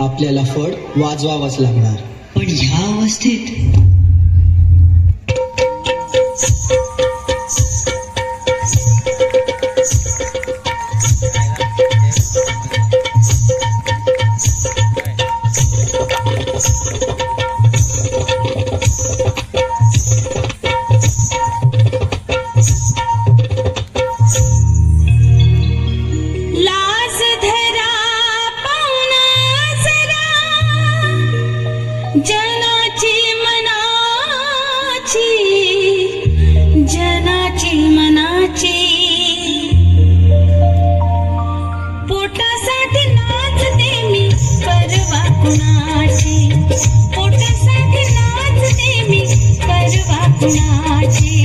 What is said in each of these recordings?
आपल्याला फड वाजवावंच लागणार. पण ह्या अवस्थेत जनाची मनाची जनाची मनाची. पोटासाठी नाचते मी परवा कुणाची. पोटासाठी नाचते मी परवा कुणाची.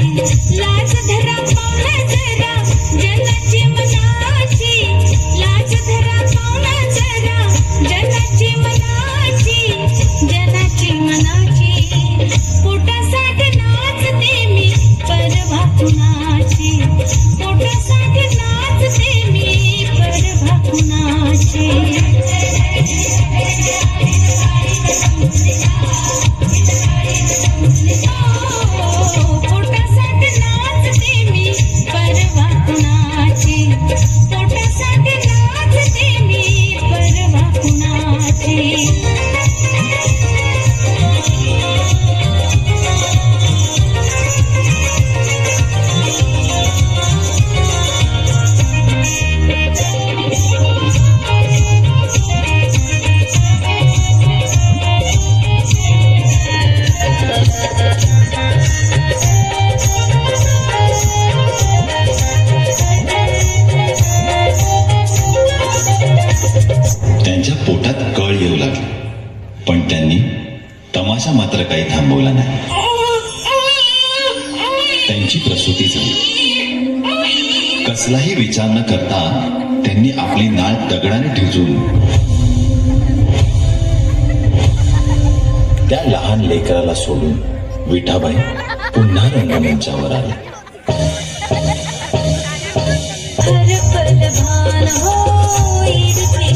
त्यांच्या पोटात कळ येऊ लागली. पण त्यांनी तमाशा मात्र काही थांबवला नाही. त्यांची प्रसूती झाली. कसलाही विचार न करता त्यांनी आपली नाळ दगडाने ठेवून त्या लहान लेकराला सोडून विठाबाई पुन्हा रंगमंचावर आले भान